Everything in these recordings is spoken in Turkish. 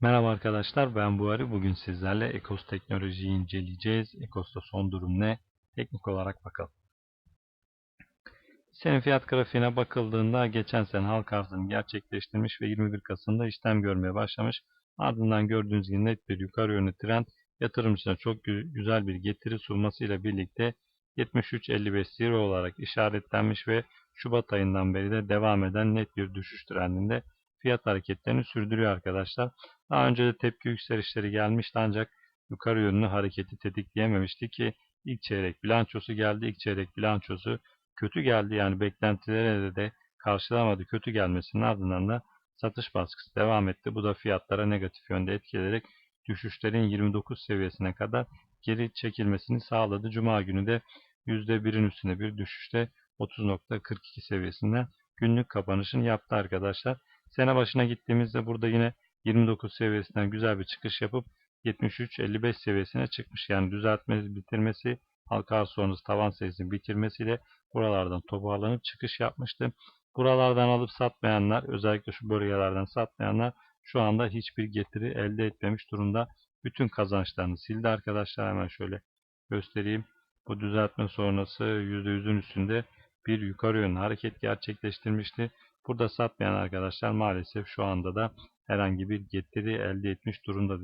Merhaba arkadaşlar ben Buhari. Bugün sizlerle Ekos teknolojiyi inceleyeceğiz. Ekos'ta son durum ne? Teknik olarak bakalım. Senin fiyat grafiğine bakıldığında geçen sene halk arzını gerçekleştirmiş ve 21 Kasım'da işlem görmeye başlamış. Ardından gördüğünüz gibi net bir yukarı yönlü trend yatırımcısına çok güzel bir getiri sunmasıyla birlikte 73.55 zero olarak işaretlenmiş ve Şubat ayından beri de devam eden net bir düşüş trendinde fiyat hareketlerini sürdürüyor arkadaşlar. Daha önce de tepki yükselişleri gelmişti ancak yukarı yönlü hareketi tetikleyememişti ki ilk çeyrek bilançosu geldi. İlk çeyrek bilançosu kötü geldi yani beklentilere de karşılamadı. Kötü gelmesinin ardından da satış baskısı devam etti. Bu da fiyatlara negatif yönde etkileyerek düşüşlerin 29 seviyesine kadar geri çekilmesini sağladı. Cuma günü de %1'in üstünde bir düşüşte 30.42 seviyesinden günlük kapanışını yaptı arkadaşlar. Sene başına gittiğimizde burada yine 29 seviyesinden güzel bir çıkış yapıp 73-55 seviyesine çıkmış. Yani düzeltmesi, bitirmesi, halka sonrası tavan sayısını bitirmesiyle buralardan toparlanıp çıkış yapmıştı. Buralardan alıp satmayanlar, özellikle şu bölgelerden satmayanlar şu anda hiçbir getiri elde etmemiş durumda. Bütün kazançlarını sildi arkadaşlar. Hemen şöyle göstereyim. Bu düzeltme sonrası %100'ün üstünde bir yukarı yönlü hareket gerçekleştirmişti. Burada satmayan arkadaşlar maalesef şu anda da herhangi bir getiri elde etmiş durumda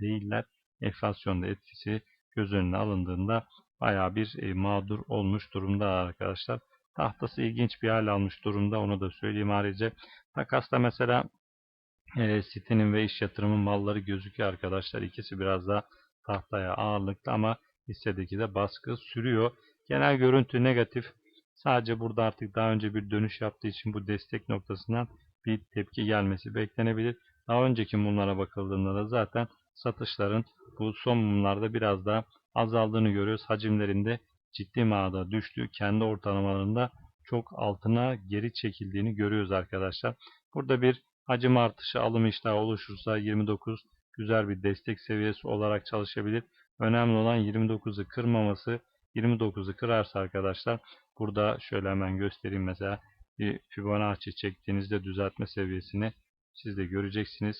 değiller. Enflasyonda etkisi göz önüne alındığında baya bir e, mağdur olmuş durumda arkadaşlar. Tahtası ilginç bir hal almış durumda onu da söyleyeyim ayrıca. Takas'ta mesela e, sitenin ve iş yatırımın malları gözüküyor arkadaşlar. İkisi biraz daha tahtaya ağırlıklı ama hissedeki de baskı sürüyor. Genel görüntü negatif. Sadece burada artık daha önce bir dönüş yaptığı için bu destek noktasından bir tepki gelmesi beklenebilir. Daha önceki mumlara bakıldığında da zaten satışların bu son mumlarda biraz daha azaldığını görüyoruz. Hacimlerinde ciddi manada düştü. Kendi ortalamalarında çok altına geri çekildiğini görüyoruz arkadaşlar. Burada bir hacim artışı alım iştahı oluşursa 29 güzel bir destek seviyesi olarak çalışabilir. Önemli olan 29'u kırmaması. 29'u kırarsa arkadaşlar burada şöyle hemen göstereyim mesela bir Fibonacci çektiğinizde düzeltme seviyesini siz de göreceksiniz.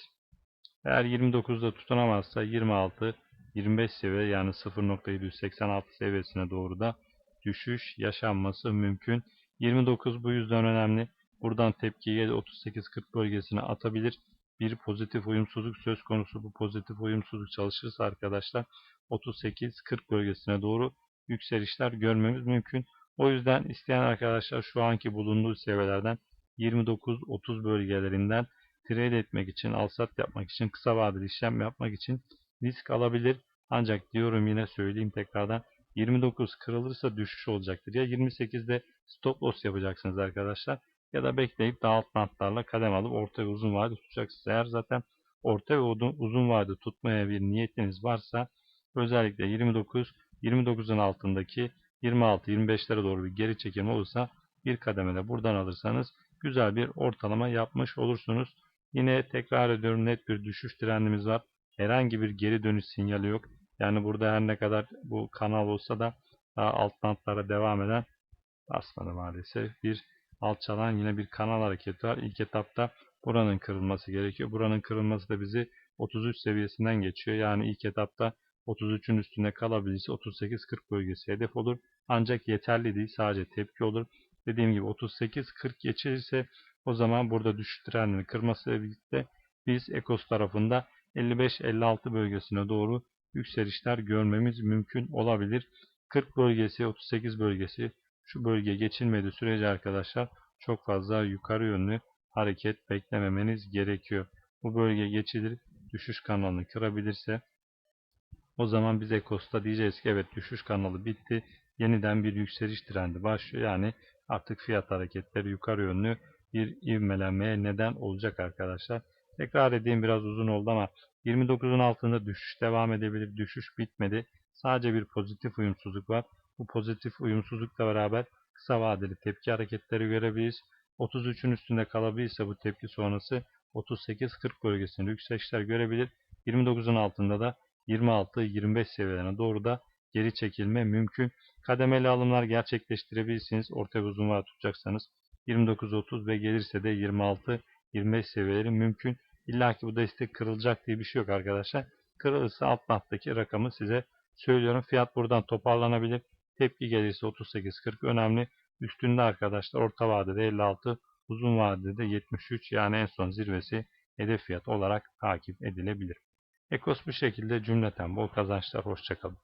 Eğer 29'da tutunamazsa 26 25 seviye yani 0.786 seviyesine doğru da düşüş yaşanması mümkün. 29 bu yüzden önemli. Buradan tepkiyi 38-40 bölgesine atabilir. Bir pozitif uyumsuzluk söz konusu. Bu pozitif uyumsuzluk çalışırsa arkadaşlar 38-40 bölgesine doğru yükselişler görmemiz mümkün. O yüzden isteyen arkadaşlar şu anki bulunduğu seviyelerden 29-30 bölgelerinden trade etmek için, alsat yapmak için, kısa vadeli işlem yapmak için risk alabilir. Ancak diyorum yine söyleyeyim tekrardan 29 kırılırsa düşüş olacaktır. Ya 28'de stop loss yapacaksınız arkadaşlar ya da bekleyip daha alt kadem alıp orta ve uzun vade tutacaksınız. Eğer zaten orta ve uzun vade tutmaya bir niyetiniz varsa özellikle 29 29'un altındaki 26-25'lere doğru bir geri çekim olursa bir kademede buradan alırsanız güzel bir ortalama yapmış olursunuz. Yine tekrar ediyorum net bir düşüş trendimiz var. Herhangi bir geri dönüş sinyali yok. Yani burada her ne kadar bu kanal olsa da daha alt bantlara devam eden basmadı maalesef. Bir alçalan yine bir kanal hareketi var. İlk etapta buranın kırılması gerekiyor. Buranın kırılması da bizi 33 seviyesinden geçiyor. Yani ilk etapta 33'ün üstünde kalabilirse 38-40 bölgesi hedef olur. Ancak yeterli değil. Sadece tepki olur. Dediğim gibi 38-40 geçilirse o zaman burada düşüş trendini kırmasıyla birlikte biz Ekos tarafında 55-56 bölgesine doğru yükselişler görmemiz mümkün olabilir. 40 bölgesi, 38 bölgesi şu bölge geçilmediği sürece arkadaşlar çok fazla yukarı yönlü hareket beklememeniz gerekiyor. Bu bölge geçilir, düşüş kanalını kırabilirse o zaman biz Ekos'ta diyeceğiz ki evet düşüş kanalı bitti. Yeniden bir yükseliş trendi başlıyor. Yani artık fiyat hareketleri yukarı yönlü bir ivmelenmeye neden olacak arkadaşlar. Tekrar edeyim biraz uzun oldu ama 29'un altında düşüş devam edebilir. Düşüş bitmedi. Sadece bir pozitif uyumsuzluk var. Bu pozitif uyumsuzlukla beraber kısa vadeli tepki hareketleri görebiliriz. 33'ün üstünde kalabilirse bu tepki sonrası 38-40 bölgesinde yükselişler görebilir. 29'un altında da 26-25 seviyelerine doğru da geri çekilme mümkün. Kademeli alımlar gerçekleştirebilirsiniz. Orta ve uzun vade tutacaksanız 29-30 ve gelirse de 26-25 seviyeleri mümkün. İlla ki bu destek kırılacak diye bir şey yok arkadaşlar. Kırılırsa alt banttaki rakamı size söylüyorum. Fiyat buradan toparlanabilir. Tepki gelirse 38.40 önemli. Üstünde arkadaşlar orta vadede 56, uzun vadede 73 yani en son zirvesi hedef fiyat olarak takip edilebilir. Ekos bu şekilde cümleten bol kazançlar. Hoşçakalın.